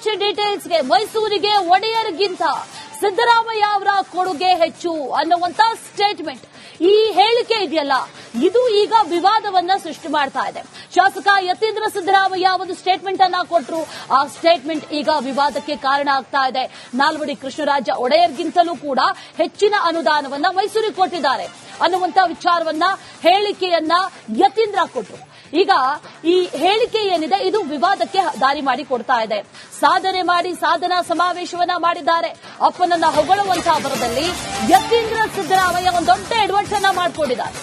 Much ಡೀಟೇಲ್ಸ್ಗೆ ಮೈಸೂರಿಗೆ ಒಡೆಯರ್ಗಿಂತ ಸಿದ್ದರಾಮಯ್ಯ ಅವರ ಕೊಡುಗೆ ಹೆಚ್ಚು ಅನ್ನುವಂತ ಸ್ಟೇಟ್ಮೆಂಟ್ ಈ ಹೇಳಿಕೆ ಇದೆಯಲ್ಲ? ಇದು ಈಗ ವಿವಾದವನ್ನ ಸೃಷ್ಟಿ ಮಾಡ್ತಾ ಇದೆ. ಶಾಸಕ ಯತೀಂದ್ರ ಸಿದ್ದರಾಮಯ್ಯ ಒಂದು ಸ್ಟೇಟ್ಮೆಂಟ್ ಅನ್ನ ಕೊಟ್ಟರು ಆ ಸ್ಟೇಟ್ಮೆಂಟ್ ಈಗ ವಿವಾದಕ್ಕೆ ಕಾರಣ ಆಗ್ತಾ ಇದೆ. ನಾಲ್ವಡಿ ಕೃಷ್ಣರಾಜ ಒಡೆಯರ್ಗಿಂತಲೂ ಕೂಡ ಹೆಚ್ಚಿನ ಅನುದಾನವನ್ನ ಮೈಸೂರಿಗೆ ಕೊಟ್ಟಿದ್ದಾರೆ ಅನ್ನುವಂತ ವಿಚಾರವನ್ನ, ಹೇಳಿಕೆಯನ್ನ ಯತೀಂದ್ರ ಕೊಟ್ಟರು ಈಗ ಈ ಹೇಳಿಕೆ ಏನಿದೆ, ಇದು ವಿವಾದಕ್ಕೆ ದಾರಿ ಮಾಡಿ ಕೊಡ್ತಾ ಇದೆ. ಸಾಧನೆ ಮಾಡಿ, ಸಾಧನಾ ಸಮಾವೇಶವನ್ನ ಮಾಡಿದ್ದಾರೆ. ಅಪ್ಪನನ್ನ ಹೊಗಳುವಂತಹ ಬರದಲ್ಲಿ ಯತೀಂದ್ರ ಸಿದ್ದರಾಮಯ್ಯ ಒಂದು ದೊಡ್ಡ ಎಡ್ವರ್ಟ್ಸ್ ಅನ್ನ ಮಾಡಿಕೊಂಡಿದ್ದಾರೆ.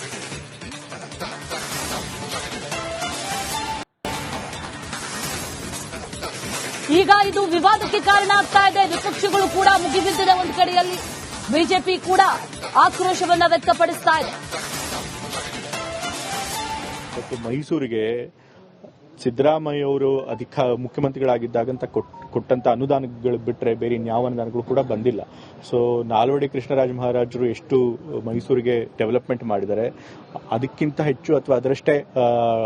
ಈಗ ಇದು ವಿವಾದಕ್ಕೆ ಕಾರಣ ಆಗ್ತಾ ಇದೆ. ವಿಪಕ್ಷಗಳು ಕೂಡ ಮುಗಿಬಿದ್ದಿದೆ ಒಂದು ಕಡೆಯಲ್ಲಿ. ಬಿಜೆಪಿ ಕೂಡ ಆಕ್ರೋಶವನ್ನ ವ್ಯಕ್ತಪಡಿಸ್ತಾ ಇದೆ. ಮತ್ತು ಮೈಸೂರಿಗೆ ಸಿದ್ದರಾಮಯ್ಯ ಅವರು ಅಧಿಕ ಮುಖ್ಯಮಂತ್ರಿಗಳಾಗಿದ್ದಾಗಂತ ಕೊಟ್- ಕೊಟ್ಟಂತ ಅನುದಾನಗಳು ಬಿಟ್ಟರೆ ಬೇರೆ ಯಾವ ಅನುದಾನಗಳು ಕೂಡ ಬಂದಿಲ್ಲ. ಸೊ ನಾಲ್ವಡಿ ಕೃಷ್ಣರಾಜ ಮಹಾರಾಜರು ಎಷ್ಟು ಮೈಸೂರಿಗೆ ಡೆವಲಪ್ಮೆಂಟ್ ಮಾಡಿದ್ದಾರೆ, ಅದಕ್ಕಿಂತ ಹೆಚ್ಚು ಅಥವಾ ಅದರಷ್ಟೇ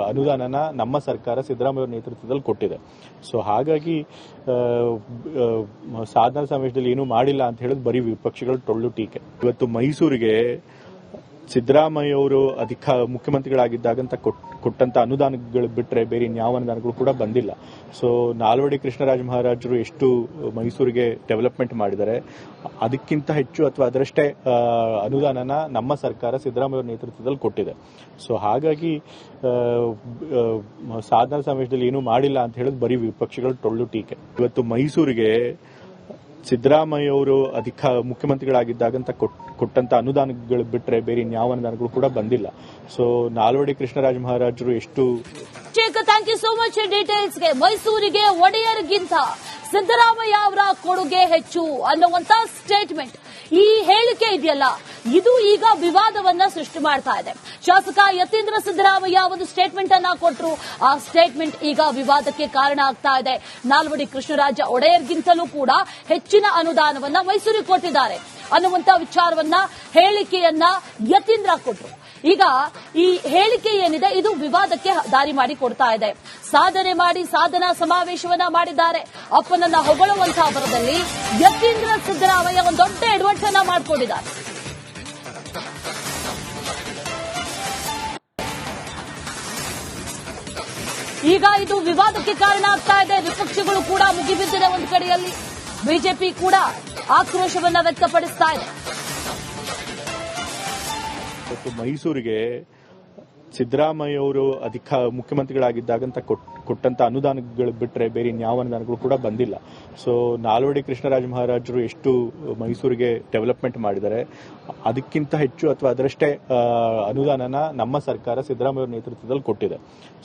ಅನುದಾನನ ನಮ್ಮ ಸರ್ಕಾರ ಸಿದ್ದರಾಮಯ್ಯ ನೇತೃತ್ವದಲ್ಲಿ ಕೊಟ್ಟಿದೆ. ಸೊ ಹಾಗಾಗಿ ಸಾಧನ ಸಮಯದಲ್ಲಿ ಏನೂ ಮಾಡಿಲ್ಲ ಅಂತ ಹೇಳೋದು ಬರೀ ವಿಪಕ್ಷಗಳು ಟೊಳ್ಳು ಟೀಕೆ. ಇವತ್ತು ಮೈಸೂರಿಗೆ ಸಿದ್ದರಾಮಯ್ಯ ಅವರು ಅಧಿಕ ಮುಖ್ಯಮಂತ್ರಿಗಳಾಗಿದ್ದಾಗಂತ ಕೊಟ್- ಕೊಟ್ಟಂತ ಅನುದಾನಗಳು ಬಿಟ್ಟರೆ ಬೇರೆ ಯಾವ ಅನುದಾನಗಳು ಕೂಡ ಬಂದಿಲ್ಲ. ಸೊ ನಾಲ್ವಡಿ ಕೃಷ್ಣರಾಜ ಮಹಾರಾಜರು ಎಷ್ಟು ಮೈಸೂರಿಗೆ ಡೆವಲಪ್ಮೆಂಟ್ ಮಾಡಿದ್ದಾರೆ, ಅದಕ್ಕಿಂತ ಹೆಚ್ಚು ಅಥವಾ ಅದರಷ್ಟೇ ಅನುದಾನನ ನಮ್ಮ ಸರ್ಕಾರ ಸಿದ್ದರಾಮಯ್ಯ ನೇತೃತ್ವದಲ್ಲಿ ಕೊಟ್ಟಿದೆ. ಸೊ ಹಾಗಾಗಿ ಸಾಧನ ಸಮಯದಲ್ಲಿ ಏನೂ ಮಾಡಿಲ್ಲ ಅಂತ ಹೇಳಿದ್ ಬರೀ ವಿಪಕ್ಷಗಳು ಟೊಳ್ಳು ಟೀಕೆ. ಇವತ್ತು ಮೈಸೂರಿಗೆ ಸಿದ್ದರಾಮಯ್ಯ ಅವರು ಅಧಿಕ ಮುಖ್ಯಮಂತ್ರಿಗಳಾಗಿದ್ದಾಗಂತ ಕೊಟ್- ಕೊಟ್ಟಂತ ಅನುದಾನಗಳು ಬಿಟ್ಟರೆ ಬೇರೆ ಯಾವ ಅನುದಾನಗಳು ಕೂಡ ಬಂದಿಲ್ಲ. ಸೊ ನಾಲ್ವಡಿ ಕೃಷ್ಣರಾಜ ಮಹಾರಾಜರು ಎಷ್ಟು ಥ್ಯಾಂಕ್ ಯು ಸೋ ಮಚ್ ಡೀಟೇಲ್ಸ್ಗೆ ಮೈಸೂರಿಗೆ ಒಡೆಯರ್ಗಿಂತ ಸಿದ್ದರಾಮಯ್ಯ ಅವರ ಕೊಡುಗೆ ಹೆಚ್ಚು ಅನ್ನುವಂತ ಸ್ಟೇಟ್ಮೆಂಟ್ ಈ ಹೇಳಿಕೆ ಇದೆಯಲ್ಲ, ಇದು ಈಗ ವಿವಾದವನ್ನ ಸೃಷ್ಟಿ ಮಾಡ್ತಾ ಇದೆ. ಶಾಸಕ ಯತೀಂದ್ರ ಸಿದ್ದರಾಮಯ್ಯ ಒಂದು ಸ್ಟೇಟ್ಮೆಂಟ್ ಅನ್ನ ಕೊಟ್ಟರು ಆ ಸ್ಟೇಟ್ಮೆಂಟ್ ಈಗ ವಿವಾದಕ್ಕೆ ಕಾರಣ ಆಗ್ತಾ ಇದೆ. ನಾಲ್ವಡಿ ಕೃಷ್ಣರಾಜ ಒಡೆಯರ್ಗಿಂತಲೂ ಕೂಡ ಹೆಚ್ಚಿನ ಅನುದಾನವನ್ನ ಮೈಸೂರಿಗೆ ಕೊಟ್ಟಿದ್ದಾರೆ. ಅನ್ನುವಂತ ವಿಚಾರವನ್ನ, ಹೇಳಿಕೆಯನ್ನ ಯತೀಂದ್ರ ಕೊಟ್ಟರು ಈಗ ಈ ಹೇಳಿಕೆ ಏನಿದೆ, ಇದು ವಿವಾದಕ್ಕೆ ದಾರಿ ಮಾಡಿ ಕೊಡ್ತಾ ಇದೆ. ಸಾಧನೆ ಮಾಡಿ, ಸಾಧನಾ ಸಮಾವೇಶವನ್ನ ಮಾಡಿದ್ದಾರೆ. ಅಪ್ಪನನ್ನ ಹೊಗಳುವಂತಹ ಬರದಲ್ಲಿ ಯತೀಂದ್ರ ಸಿದ್ದರಾಮಯ್ಯ ಒಂದು ದೊಡ್ಡ ಎಡವಟ್ ಅನ್ನ ಮಾಡಿಕೊಂಡಿದ್ದಾರೆ. ಈಗ ಇದು ವಿವಾದಕ್ಕೆ ಕಾರಣ ಆಗ್ತಾ ಇದೆ. ವಿಪಕ್ಷಗಳು ಕೂಡ ಮುಗಿಬಿದ್ದಿದೆ ಒಂದು ಕಡೆಯಲ್ಲಿ. ಬಿಜೆಪಿ ಕೂಡ ಆಕ್ರೋಶವನ್ನ ವ್ಯಕ್ತಪಡಿಸ್ತಾ ಇದೆ. ಮೈಸೂರಿಗೆ ಸಿದ್ದರಾಮಯ್ಯ ಅವರು ಅಧಿಕ ಮುಖ್ಯಮಂತ್ರಿಗಳಾಗಿದ್ದಾಗಂತ ಕೊಟ್- ಕೊಟ್ಟಂತ ಅನುದಾನಗಳು ಬಿಟ್ಟರೆ ಬೇರೆ ಇನ್ಯಾವ ಅನುದಾನಗಳು ಕೂಡ ಬಂದಿಲ್ಲ. ಸೊ ನಾಲ್ವಡಿ ಕೃಷ್ಣರಾಜ ಮಹಾರಾಜರು ಎಷ್ಟು ಮೈಸೂರಿಗೆ ಡೆವಲಪ್ಮೆಂಟ್ ಮಾಡಿದ್ದಾರೆ, ಅದಕ್ಕಿಂತ ಹೆಚ್ಚು ಅಥವಾ ಅದರಷ್ಟೇ ಅನುದಾನನ ನಮ್ಮ ಸರ್ಕಾರ ಸಿದ್ದರಾಮಯ್ಯ ನೇತೃತ್ವದಲ್ಲಿ ಕೊಟ್ಟಿದೆ.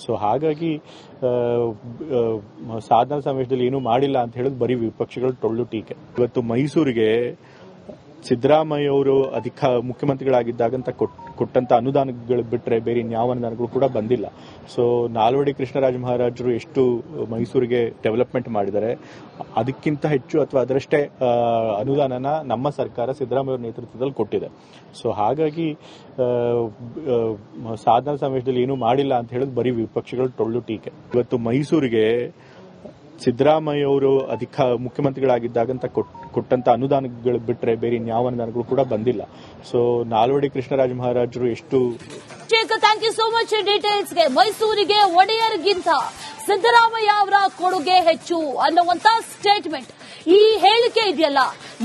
ಸೊ ಹಾಗಾಗಿ ಸಾಧನ ಸಮಾವೇಶದಲ್ಲಿ ಏನೂ ಮಾಡಿಲ್ಲ ಅಂತ ಹೇಳೋದು ಬರೀ ವಿಪಕ್ಷಗಳು ಟೊಳ್ಳು ಟೀಕೆ. ಇವತ್ತು ಮೈಸೂರಿಗೆ ಸಿದ್ದರಾಮಯ್ಯ ಅವರು ಅಧಿಕ ಮುಖ್ಯಮಂತ್ರಿಗಳಾಗಿದ್ದಾಗಂತ ಕೊಟ್- ಕೊಟ್ಟಂತ ಅನುದಾನಗಳು ಬಿಟ್ಟರೆ ಬೇರೆ ಇನ್ಯಾವ ಅನುದಾನಗಳು ಕೂಡ ಬಂದಿಲ್ಲ. ಸೊ ನಾಲ್ವಡಿ ಕೃಷ್ಣರಾಜ ಮಹಾರಾಜರು ಎಷ್ಟು ಮೈಸೂರಿಗೆ ಡೆವಲಪ್ಮೆಂಟ್ ಮಾಡಿದ್ದಾರೆ, ಅದಕ್ಕಿಂತ ಹೆಚ್ಚು ಅಥವಾ ಅದರಷ್ಟೇ ಅನುದಾನನ ನಮ್ಮ ಸರ್ಕಾರ ಸಿದ್ದರಾಮಯ್ಯ ನೇತೃತ್ವದಲ್ಲಿ ಕೊಟ್ಟಿದೆ. ಸೊ ಹಾಗಾಗಿ ಸಾಧನ ಸಮಯದಲ್ಲಿ ಏನೂ ಮಾಡಿಲ್ಲ ಅಂತ ಹೇಳಿದ್ ಬರೀ ವಿಪಕ್ಷಗಳು ಟೊಳ್ಳು ಟೀಕೆ. ಇವತ್ತು ಮೈಸೂರಿಗೆ ಸಿದ್ದರಾಮಯ್ಯ ಅವರು ಅಧಿಕ ಮುಖ್ಯಮಂತ್ರಿಗಳಾಗಿದ್ದಾಗಂತ ಕೊಟ್- ಕೊಟ್ಟಂತ ಅನುದಾನಗಳು ಬಿಟ್ಟರೆ ಬೇರೆ ಯಾವ ಅನುದಾನಗಳು ಕೂಡ ಬಂದಿಲ್ಲ. ಸೊ ನಾಲ್ವಡಿ ಕೃಷ್ಣರಾಜ ಮಹಾರಾಜರು ಎಷ್ಟು ಥ್ಯಾಂಕ್ ಯು ಸೋ ಮಚ್ ಡೀಟೇಲ್ಸ್ಗೆ ಮೈಸೂರಿಗೆ ಒಡೆಯರ್ಗಿಂತ ಸಿದ್ದರಾಮಯ್ಯ ಅವರ ಕೊಡುಗೆ ಹೆಚ್ಚು ಅನ್ನುವಂತ ಸ್ಟೇಟ್ಮೆಂಟ್ ಈ ಹೇಳಿಕೆ ಇದೆಯಲ್ಲ,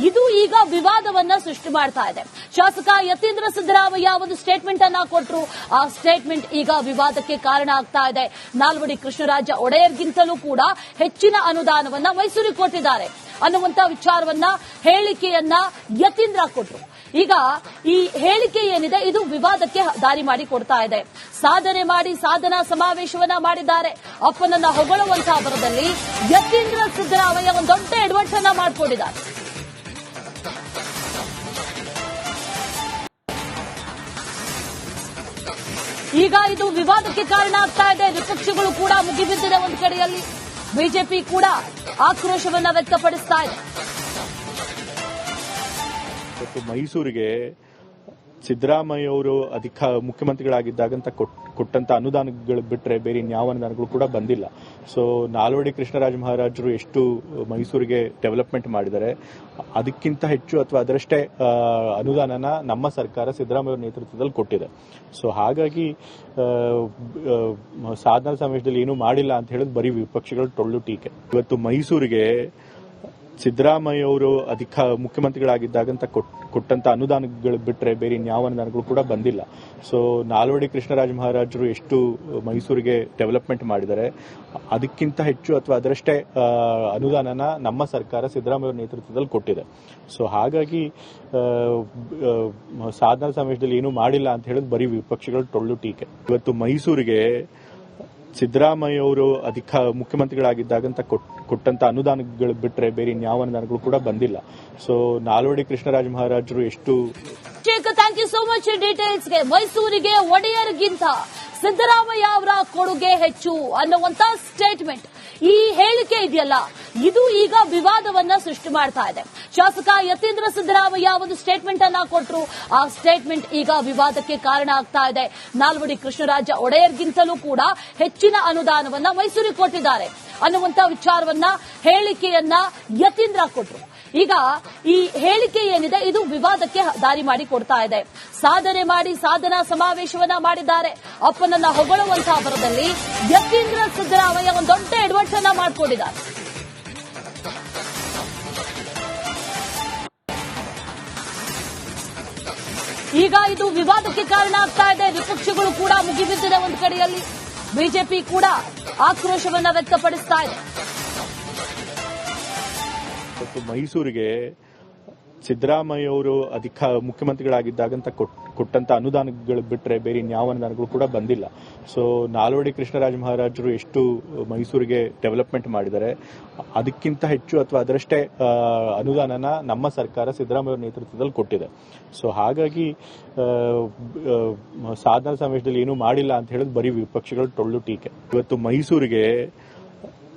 ಇದು ಈಗ ವಿವಾದವನ್ನ ಸೃಷ್ಟಿ ಮಾಡ್ತಾ ಇದೆ. ಶಾಸಕ ಯತೀಂದ್ರ ಸಿದ್ದರಾಮಯ್ಯ ಒಂದು ಸ್ಟೇಟ್ಮೆಂಟ್ ಅನ್ನ ಕೊಟ್ಟರು ಆ ಸ್ಟೇಟ್ಮೆಂಟ್ ಈಗ ವಿವಾದಕ್ಕೆ ಕಾರಣ ಆಗ್ತಾ ಇದೆ. ನಾಲ್ವಡಿ ಕೃಷ್ಣರಾಜ ಒಡೆಯರ್ಗಿಂತಲೂ ಕೂಡ ಹೆಚ್ಚಿನ ಅನುದಾನವನ್ನ ಮೈಸೂರಿಗೆ ಕೊಟ್ಟಿದ್ದಾರೆ. ಅನ್ನುವಂತ ವಿಚಾರವನ್ನ, ಹೇಳಿಕೆಯನ್ನ ಯತೀಂದ್ರ ಕೊಟ್ಟರು ಈಗ ಈ ಹೇಳಿಕೆ ಏನಿದೆ, ಇದು ವಿವಾದಕ್ಕೆ ದಾರಿ ಮಾಡಿ ಕೊಡ್ತಾ ಇದೆ. ಸಾಧನೆ ಮಾಡಿ, ಸಾಧನಾ ಸಮಾವೇಶವನ್ನ ಮಾಡಿದ್ದಾರೆ. ಅಪ್ಪನನ್ನ ಹೊಗಳುವಂತಹ ಬರದಲ್ಲಿ ಯತೀಂದ್ರ ಸಿದ್ದರಾಮಯ್ಯ ಒಂದು ದೊಡ್ಡ ಎಡ್ವರ್ಟ್ ಅನ್ನ ಮಾಡಿಕೊಂಡಿದ್ದಾರೆ. ಈಗ ಇದು ವಿವಾದಕ್ಕೆ ಕಾರಣ ಆಗ್ತಾ ಇದೆ. ವಿಪಕ್ಷಗಳು ಕೂಡ ಮುಗಿಬಿದ್ದಿದೆ ಒಂದು ಕಡೆಯಲ್ಲಿ. ಬಿಜೆಪಿ ಕೂಡ ಆಕ್ರೋಶವನ್ನ ವ್ಯಕ್ತಪಡಿಸ್ತಾ ಇದೆ. ಮೈಸೂರಿಗೆ ಸಿದ್ದರಾಮಯ್ಯ ಅವರು ಅಧಿಕ ಮುಖ್ಯಮಂತ್ರಿಗಳಾಗಿದ್ದಾಗಂತ ಕೊಟ್- ಕೊಟ್ಟಂತ ಅನುದಾನಗಳು ಬಿಟ್ರೆ ಬೇರೆ ಯಾವ ಅನುದಾನಗಳು ಕೂಡ ಬಂದಿಲ್ಲ. ಸೊ ನಾಲ್ವಡಿ ಕೃಷ್ಣರಾಜ ಮಹಾರಾಜರು ಎಷ್ಟು ಮೈಸೂರಿಗೆ ಡೆವಲಪ್ಮೆಂಟ್ ಮಾಡಿದ್ದಾರೆ, ಅದಕ್ಕಿಂತ ಹೆಚ್ಚು ಅಥವಾ ಅದರಷ್ಟೇ ಅನುದಾನನ ನಮ್ಮ ಸರ್ಕಾರ ಸಿದ್ದರಾಮಯ್ಯ ನೇತೃತ್ವದಲ್ಲಿ ಕೊಟ್ಟಿದೆ. ಸೊ ಹಾಗಾಗಿ ಸಾಧನ ಸಮಯದಲ್ಲಿ ಏನೂ ಮಾಡಿಲ್ಲ ಅಂತ ಹೇಳಿದ್ ಬರೀ ವಿಪಕ್ಷಗಳು ಟೊಳ್ಳು ಟೀಕೆ. ಇವತ್ತು ಮೈಸೂರಿಗೆ ಸಿದ್ದರಾಮಯ್ಯ ಅವರು ಅಧಿಕ ಮುಖ್ಯಮಂತ್ರಿಗಳಾಗಿದ್ದಾಗಂತ ಕೊಟ್- ಕೊಟ್ಟಂತ ಅನುದಾನಗಳು ಬಿಟ್ಟರೆ ಬೇರೆ ಯಾವ ಅನುದಾನಗಳು ಕೂಡ ಬಂದಿಲ್ಲ. ಸೊ ನಾಲ್ವಡಿ ಕೃಷ್ಣರಾಜ ಮಹಾರಾಜರು ಎಷ್ಟು ಮೈಸೂರಿಗೆ ಡೆವಲಪ್ಮೆಂಟ್ ಮಾಡಿದ್ದಾರೆ, ಅದಕ್ಕಿಂತ ಹೆಚ್ಚು ಅಥವಾ ಅದರಷ್ಟೇ ಅನುದಾನನ ನಮ್ಮ ಸರ್ಕಾರ ಸಿದ್ದರಾಮಯ್ಯ ನೇತೃತ್ವದಲ್ಲಿ ಕೊಟ್ಟಿದೆ. ಸೊ ಹಾಗಾಗಿ ಸಾಧನ ಸಮಯದಲ್ಲಿ ಏನೂ ಮಾಡಿಲ್ಲ ಅಂತ ಹೇಳಿದ್ ಬರೀ ವಿಪಕ್ಷಗಳು ಟೊಳ್ಳು ಟೀಕೆ. ಇವತ್ತು ಮೈಸೂರಿಗೆ ಸಿದ್ದರಾಮಯ್ಯ ಅವರು ಅಧಿಕ ಮುಖ್ಯಮಂತ್ರಿಗಳಾಗಿದ್ದಾಗಂತ ಕೊಟ್- ಕೊಟ್ಟಂತ ಅನುದಾನಗಳು ಬಿಟ್ಟರೆ ಬೇರೆ ಇನ್ಯಾವ ಅನುದಾನಗಳು ಕೂಡ ಬಂದಿಲ್ಲ. ಸೊ ನಾಲ್ವಡಿ ಕೃಷ್ಣರಾಜ ಮಹಾರಾಜರು ಎಷ್ಟು ಥ್ಯಾಂಕ್ ಯು ಸೋ ಮಚ್ ಡೀಟೇಲ್ಸ್ಗೆ ಮೈಸೂರಿಗೆ ಒಡೆಯರ್ಗಿಂತ ಸಿದ್ದರಾಮಯ್ಯ ಅವರ ಕೊಡುಗೆ ಹೆಚ್ಚು ಅನ್ನುವಂತ ಸ್ಟೇಟ್ಮೆಂಟ್ ಈ ಹೇಳಿಕೆ ಇದೆಯಲ್ಲ? ಇದು ಈಗ ವಿವಾದವನ್ನ ಸೃಷ್ಟಿ ಮಾಡ್ತಾ ಇದೆ. ಶಾಸಕ ಯತೀಂದ್ರ ಸಿದ್ದರಾಮಯ್ಯ ಒಂದು ಸ್ಟೇಟ್ಮೆಂಟ್ ಅನ್ನ ಕೊಟ್ಟರು ಆ ಸ್ಟೇಟ್ಮೆಂಟ್ ಈಗ ವಿವಾದಕ್ಕೆ ಕಾರಣ ಆಗ್ತಾ ಇದೆ. ನಾಲ್ವಡಿ ಕೃಷ್ಣರಾಜ ಒಡೆಯರ್ಗಿಂತಲೂ ಕೂಡ ಹೆಚ್ಚಿನ ಅನುದಾನವನ್ನ ಮೈಸೂರಿಗೆ ಕೊಟ್ಟಿದ್ದಾರೆ. ಅನ್ನುವಂತ ವಿಚಾರವನ್ನ, ಹೇಳಿಕೆಯನ್ನ ಯತೀಂದ್ರ ಕೊಟ್ಟರು ಈಗ ಈ ಹೇಳಿಕೆ ಏನಿದೆ, ಇದು ವಿವಾದಕ್ಕೆ ದಾರಿ ಮಾಡಿ ಕೊಡ್ತಾ ಇದೆ. ಸಾಧನೆ ಮಾಡಿ, ಸಾಧನಾ ಸಮಾವೇಶವನ್ನ ಮಾಡಿದ್ದಾರೆ. ಅಪ್ಪನನ್ನ ಹೊಗಳುವಂತಹ ಬರದಲ್ಲಿ ಯತೀಂದ್ರ ಸಿದ್ದರಾಮಯ್ಯ ಒಂದು ದೊಡ್ಡ ಎಡ್ವರ್ಟ್ಸ್ ಅನ್ನ ಮಾಡಿಕೊಂಡಿದ್ದಾರೆ. ಈಗ ಇದು ವಿವಾದಕ್ಕೆ ಕಾರಣ ಆಗ್ತಾ ಇದೆ. ವಿಪಕ್ಷಗಳು ಕೂಡ ಮುಗಿಬಿದ್ದಿದೆ ಒಂದು ಕಡೆಯಲ್ಲಿ. ಬಿಜೆಪಿ ಕೂಡ ಆಕ್ರೋಶವನ್ನ ವ್ಯಕ್ತಪಡಿಸ್ತಾ ಇದೆ. ಇವತ್ತು ಮೈಸೂರಿಗೆ ಸಿದ್ದರಾಮಯ್ಯ ಅವರು ಅಧಿಕ ಮುಖ್ಯಮಂತ್ರಿಗಳಾಗಿದ್ದಾಗಂತ ಕೊಟ್- ಕೊಟ್ಟಂತ ಅನುದಾನಗಳು ಬಿಟ್ಟರೆ ಬೇರೆ ಇನ್ಯಾವ ಅನುದಾನಗಳು ಕೂಡ ಬಂದಿಲ್ಲ. ಸೊ ನಾಲ್ವಡಿ ಕೃಷ್ಣರಾಜ ಮಹಾರಾಜರು ಎಷ್ಟು ಮೈಸೂರಿಗೆ ಡೆವಲಪ್ಮೆಂಟ್ ಮಾಡಿದ್ದಾರೆ, ಅದಕ್ಕಿಂತ ಹೆಚ್ಚು ಅಥವಾ ಅದರಷ್ಟೇ ಅನುದಾನನ ನಮ್ಮ ಸರ್ಕಾರ ಸಿದ್ದರಾಮಯ್ಯ ನೇತೃತ್ವದಲ್ಲಿ ಕೊಟ್ಟಿದೆ. ಸೊ ಹಾಗಾಗಿ ಸಾಧನ ಸಮಯದಲ್ಲಿ ಏನೂ ಮಾಡಿಲ್ಲ ಅಂತ ಹೇಳೋದು ಬರೀ ವಿಪಕ್ಷಗಳು ಟೊಳ್ಳು ಟೀಕೆ. ಇವತ್ತು ಮೈಸೂರಿಗೆ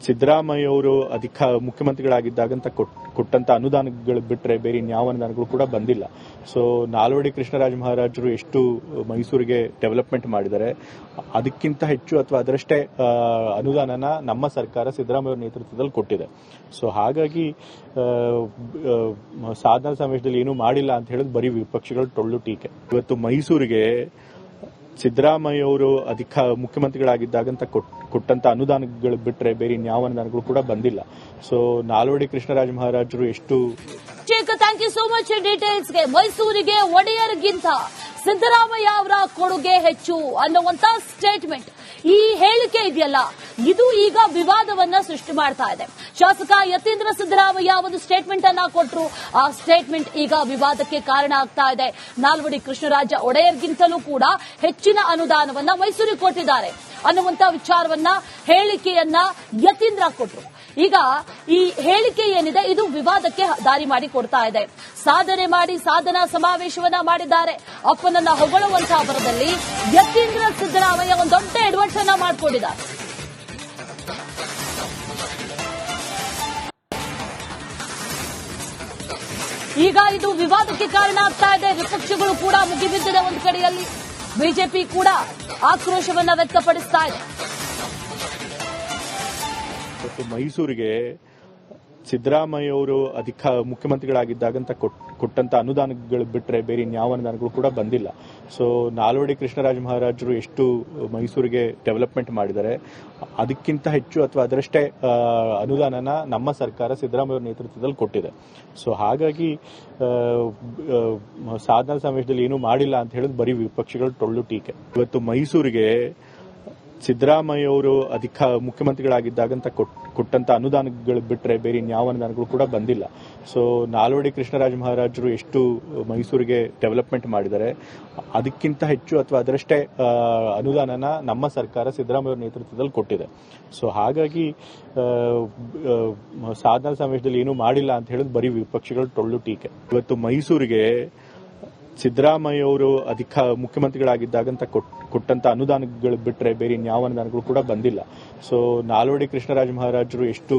ಸಿದ್ದರಾಮಯ್ಯ ಅವರು ಅಧಿಕ ಮುಖ್ಯಮಂತ್ರಿಗಳಾಗಿದ್ದಾಗಂತ ಕೊಟ್- ಕೊಟ್ಟಂತ ಅನುದಾನಗಳು ಬಿಟ್ಟರೆ ಬೇರೆ ಇನ್ಯಾವ ಅನುದಾನಗಳು ಕೂಡ ಬಂದಿಲ್ಲ. ಸೊ ನಾಲ್ವಡಿ ಕೃಷ್ಣರಾಜ ಮಹಾರಾಜರು ಎಷ್ಟು ಮೈಸೂರಿಗೆ ಡೆವಲಪ್ಮೆಂಟ್ ಮಾಡಿದ್ದಾರೆ, ಅದಕ್ಕಿಂತ ಹೆಚ್ಚು ಅಥವಾ ಅದರಷ್ಟೇ ಅನುದಾನನ ನಮ್ಮ ಸರ್ಕಾರ ಸಿದ್ದರಾಮಯ್ಯ ನೇತೃತ್ವದಲ್ಲಿ ಕೊಟ್ಟಿದೆ. ಸೊ ಹಾಗಾಗಿ ಸಾಧನ ಸಮಯದಲ್ಲಿ ಏನೂ ಮಾಡಿಲ್ಲ ಅಂತ ಹೇಳೋದು ಬರೀ ವಿಪಕ್ಷಗಳು ಟೊಳ್ಳು ಟೀಕೆ. ಇವತ್ತು ಮೈಸೂರಿಗೆ ಸಿದ್ದರಾಮಯ್ಯ ಅವರು ಅಧಿಕ ಮುಖ್ಯಮಂತ್ರಿಗಳಾಗಿದ್ದಾಗಂತ ಕೊಟ್- ಕೊಟ್ಟಂತ ಅನುದಾನಗಳು ಬಿಟ್ಟರೆ ಬೇರೆ ಯಾವ ಅನುದಾನಗಳು ಕೂಡ ಬಂದಿಲ್ಲ. ಸೊ ನಾಲ್ವಡಿ ಕೃಷ್ಣರಾಜ ಮಹಾರಾಜರು ಎಷ್ಟು ಥ್ಯಾಂಕ್ ಯು ಸೋ ಮಚ್ ಡೀಟೇಲ್ಸ್ಗೆ ಮೈಸೂರಿಗೆ ಒಡೆಯರ್ಗಿಂತ ಸಿದ್ದರಾಮಯ್ಯ ಅವರ ಕೊಡುಗೆ ಹೆಚ್ಚು ಅನ್ನುವಂತ ಸ್ಟೇಟ್ಮೆಂಟ್ ಈ ಹೇಳಿಕೆ ಇದೆಯಲ್ಲ? ಇದು ಈಗ ವಿವಾದವನ್ನ ಸೃಷ್ಟಿ ಮಾಡ್ತಾ ಇದೆ. ಶಾಸಕ ಯತೀಂದ್ರ ಸಿದ್ದರಾಮಯ್ಯ ಒಂದು ಸ್ಟೇಟ್ಮೆಂಟ್ ಅನ್ನ ಕೊಟ್ಟರು ಆ ಸ್ಟೇಟ್ಮೆಂಟ್ ಈಗ ವಿವಾದಕ್ಕೆ ಕಾರಣ ಆಗ್ತಾ ಇದೆ. ನಾಲ್ವಡಿ ಕೃಷ್ಣರಾಜ ಒಡೆಯರ್ಗಿಂತಲೂ ಕೂಡ ಹೆಚ್ಚಿನ ಅನುದಾನವನ್ನ ಮೈಸೂರಿಗೆ ಕೊಟ್ಟಿದ್ದಾರೆ. ಅನ್ನುವಂತ ವಿಚಾರವನ್ನ, ಹೇಳಿಕೆಯನ್ನ ಯತೀಂದ್ರ ಕೊಟ್ಟರು ಈಗ ಈ ಹೇಳಿಕೆ ಏನಿದೆ, ಇದು ವಿವಾದಕ್ಕೆ ದಾರಿ ಮಾಡಿ ಕೊಡ್ತಾ ಇದೆ. ಸಾಧನೆ ಮಾಡಿ, ಸಾಧನಾ ಸಮಾವೇಶವನ್ನ ಮಾಡಿದ್ದಾರೆ. ಅಪ್ಪನನ್ನ ಹೊಗಳುವಂತಹ ಬರದಲ್ಲಿ ಯತೀಂದ್ರ ಸಿದ್ದರಾಮಯ್ಯ ಒಂದು ದೊಡ್ಡ ಎಡ್ವರ್ಟ್ಸ್ ಅನ್ನ ಮಾಡಿಕೊಂಡಿದ್ದಾರೆ. ಈಗ ಇದು ವಿವಾದಕ್ಕೆ ಕಾರಣ ಆಗ್ತಾ ಇದೆ. ವಿಪಕ್ಷಗಳು ಕೂಡ ಮುಗಿಬಿದ್ದಿದೆ ಒಂದು ಕಡೆಯಲ್ಲಿ. ಬಿಜೆಪಿ ಕೂಡ ಆಕ್ರೋಶವನ್ನ ವ್ಯಕ್ತಪಡಿಸ್ತಾ ಇದೆ. ಇವತ್ತು ಮೈಸೂರಿಗೆ ಸಿದ್ದರಾಮಯ್ಯ ಅವರು ಅಧಿಕ ಮುಖ್ಯಮಂತ್ರಿಗಳಾಗಿದ್ದಾಗಂತ ಕೊಟ್- ಕೊಟ್ಟಂತ ಅನುದಾನಗಳು ಬಿಟ್ಟರೆ ಬೇರೆ ಯಾವ ಅನುದಾನಗಳು ಕೂಡ ಬಂದಿಲ್ಲ. ಸೊ ನಾಲ್ವಡಿ ಕೃಷ್ಣರಾಜ ಮಹಾರಾಜರು ಎಷ್ಟು ಮೈಸೂರಿಗೆ ಡೆವಲಪ್ಮೆಂಟ್ ಮಾಡಿದ್ದಾರೆ, ಅದಕ್ಕಿಂತ ಹೆಚ್ಚು ಅಥವಾ ಅದರಷ್ಟೇ ಅನುದಾನನ ನಮ್ಮ ಸರ್ಕಾರ ಸಿದ್ದರಾಮಯ್ಯ ನೇತೃತ್ವದಲ್ಲಿ ಕೊಟ್ಟಿದೆ. ಸೊ ಹಾಗಾಗಿ ಸಾಧನ ಸಮಯದಲ್ಲಿ ಏನೂ ಮಾಡಿಲ್ಲ ಅಂತ ಹೇಳಿದ್ ಬರೀ ವಿಪಕ್ಷಗಳು ಟೊಳ್ಳು ಟೀಕೆ. ಇವತ್ತು ಮೈಸೂರಿಗೆ ಸಿದ್ದರಾಮಯ್ಯ ಅವರು ಅಧಿಕ ಮುಖ್ಯಮಂತ್ರಿಗಳಾಗಿದ್ದಾಗಂತ ಕೊಟ್- ಕೊಟ್ಟಂತ ಅನುದಾನಗಳು ಬಿಟ್ಟರೆ ಬೇರೆ ಇನ್ಯಾವ ಅನುದಾನಗಳು ಕೂಡ ಬಂದಿಲ್ಲ. ಸೊ ನಾಲ್ವಡಿ ಕೃಷ್ಣರಾಜ ಮಹಾರಾಜರು ಎಷ್ಟು ಮೈಸೂರಿಗೆ ಡೆವಲಪ್ಮೆಂಟ್ ಮಾಡಿದ್ದಾರೆ, ಅದಕ್ಕಿಂತ ಹೆಚ್ಚು ಅಥವಾ ಅದರಷ್ಟೇ ಅನುದಾನನ ನಮ್ಮ ಸರ್ಕಾರ ಸಿದ್ದರಾಮಯ್ಯ ನೇತೃತ್ವದಲ್ಲಿ ಕೊಟ್ಟಿದೆ. ಸೊ ಹಾಗಾಗಿ ಸಾಧನ ಸಮಯದಲ್ಲಿ ಏನೂ ಮಾಡಿಲ್ಲ ಅಂತ ಹೇಳಿದ್ ಬರೀ ವಿಪಕ್ಷಗಳು ಟೊಳ್ಳು ಟೀಕೆ. ಇವತ್ತು ಮೈಸೂರಿಗೆ ಸಿದ್ದರಾಮಯ್ಯ ಅವರು ಅಧಿಕ ಮುಖ್ಯಮಂತ್ರಿಗಳಾಗಿದ್ದಾಗಂತ ಕೊಟ್- ಕೊಟ್ಟಂತ ಅನುದಾನಗಳು ಬಿಟ್ಟರೆ ಬೇರೆ ಇನ್ಯಾವ ಅನುದಾನಗಳು ಕೂಡ ಬಂದಿಲ್ಲ. ಸೊ ನಾಲ್ವಡಿ ಕೃಷ್ಣರಾಜ ಮಹಾರಾಜರು ಎಷ್ಟು